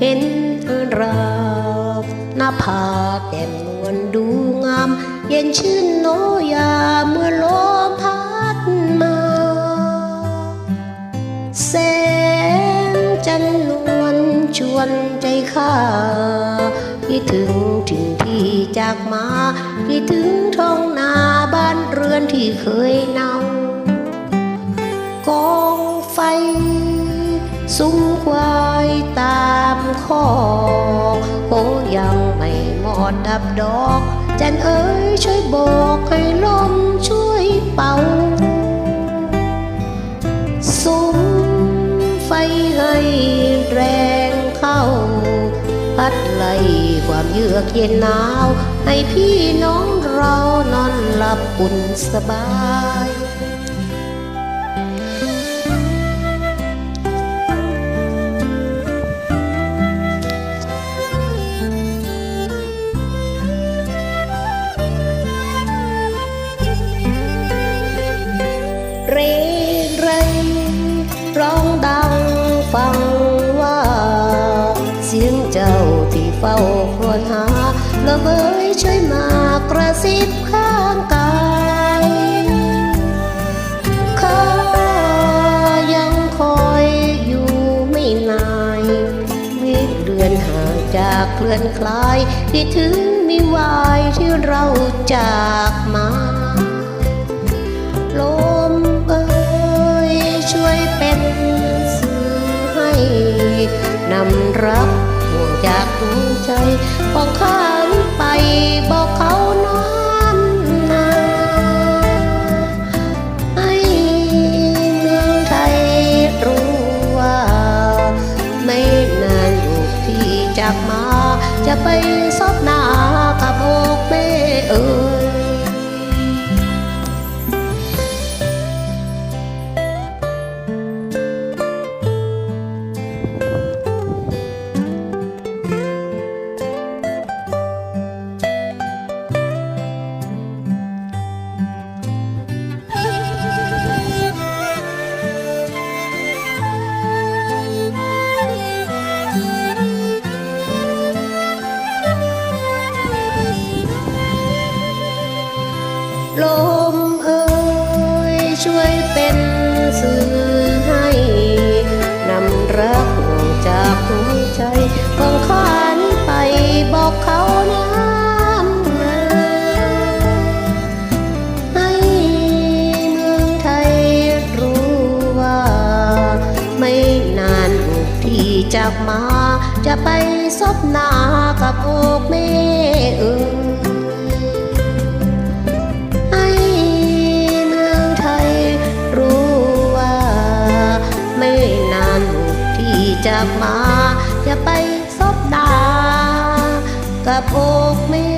เห็นเธอราวหน้าผาแก้มนวลดูงาม เย็นชื่นโนยาเมื่อลมพัดมาแสงจันนวลชวนใจข้าคิดถึงถิ่นที่จากมาคิดถึงท้องนาบ้านเรือนที่เคยเนากองไฟซุ้มความ ข้อคงยังไม่หมดดับดอก จันเอ๋ยช่วยบอกให้ลมช่วยเป่าซุ้มไฟให้แรงเข้า พัดไล่ความเยือกเย็นหนาว ให้พี่น้องเรานอนหลับอุ่นสบาย เคลื่อนคลายคิดถึงมีวายที่เราจากมาลมเอ่ยช่วยเป็นสื่อให้นำรักห่วงจากดวงใจของข้าไปบอกเขาน้ำนาให้เมืองไทยรู้ว่าไม่นานลูกที่จากมา จะไปซบหน้ากับอกแม่เอ่ย จากมา จะไปซบหน้ากับอกแม่เอ่ยให้เมืองไทยรู้ว่า ไม่นานที่จะมา จะไปซบหน้ากับอกแม่